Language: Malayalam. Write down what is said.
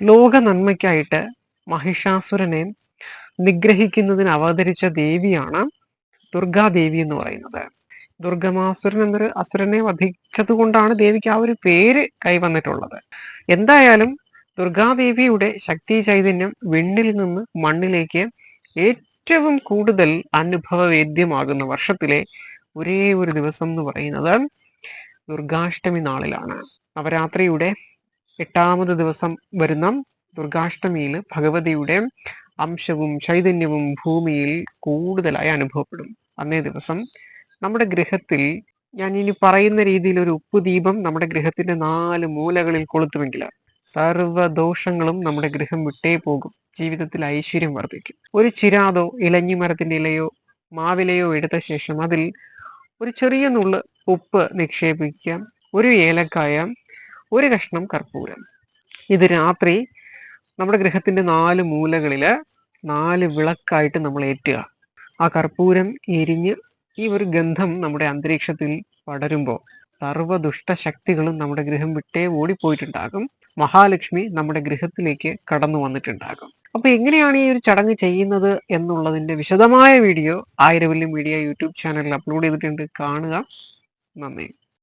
ലോക നന്മയ്ക്കായിട്ട് മഹിഷാസുരനെ നിഗ്രഹിക്കുന്നതിന് അവതരിച്ച ദേവിയാണ് ദുർഗാദേവി എന്ന് പറയുന്നത്. ദുർഗമാസുരൻ എന്നൊരു അസുരനെ വധിച്ചത് കൊണ്ടാണ് ദേവിക്ക് ആ ഒരു പേര് കൈവന്നിട്ടുള്ളത്. എന്തായാലും ദുർഗാദേവിയുടെ ശക്തി ചൈതന്യം വിണ്ണിൽ നിന്ന് മണ്ണിലേക്ക് ഏറ്റവും കൂടുതൽ അനുഭവവേദ്യമാകുന്ന വർഷത്തിലെ ഒരേ ഒരു ദിവസം എന്ന് പറയുന്നത് ദുർഗാഷ്ടമി നാളിലാണ്. നവരാത്രിയുടെ എട്ടാമത് ദിവസം വരുന്ന ദുർഗാഷ്ടമിയിൽ ഭഗവതിയുടെ അംശവും ചൈതന്യവും ഭൂമിയിൽ കൂടുതലായി അനുഭവപ്പെടും. അന്നേ ദിവസം നമ്മുടെ ഗൃഹത്തിൽ ഞാൻ ഇനി പറയുന്ന രീതിയിൽ ഒരു ഉപ്പുദീപം നമ്മുടെ ഗൃഹത്തിന്റെ നാല് മൂലകളിൽ കൊളുത്തുമെങ്കിൽ സർവദോഷങ്ങളും നമ്മുടെ ഗൃഹം വിട്ടേ പോകും. ജീവിതത്തിൽ ഐശ്വര്യം വർദ്ധിക്കും. ഒരു ചിരാതോ ഇലഞ്ഞി മരത്തിന്റെ ഇലയോ മാവിലയോ എടുത്ത ശേഷം അതിൽ ഒരു ചെറിയ നുള്ള് ഉപ്പ് നിക്ഷേപിക്കാം. ഒരു ഏലക്കായ ഒരു കഷ്ണം കർപ്പൂരം. ഇത് രാത്രി നമ്മുടെ ഗൃഹത്തിന്റെ നാല് മൂലകളിൽ നാല് വിളക്കായിട്ട് നമ്മൾ ഏറ്റുക. ആ കർപ്പൂരം എരിഞ്ഞ് ഈ ഒരു ഗന്ധം നമ്മുടെ അന്തരീക്ഷത്തിൽ പടരുമ്പോൾ സർവദുഷ്ടശക്തികളും നമ്മുടെ ഗൃഹം വിട്ടേ ഓടിപ്പോയിട്ടുണ്ടാകും. മഹാലക്ഷ്മി നമ്മുടെ ഗൃഹത്തിലേക്ക് കടന്നു വന്നിട്ടുണ്ടാകും. അപ്പൊ എങ്ങനെയാണ് ഈ ഒരു ചടങ്ങ് ചെയ്യുന്നത് എന്നുള്ളതിന്റെ വിശദമായ വീഡിയോ ആയിരവല്യം മീഡിയ യൂട്യൂബ് ചാനലിൽ അപ്ലോഡ് ചെയ്തിട്ടുണ്ട്. കാണുക. നന്ദി.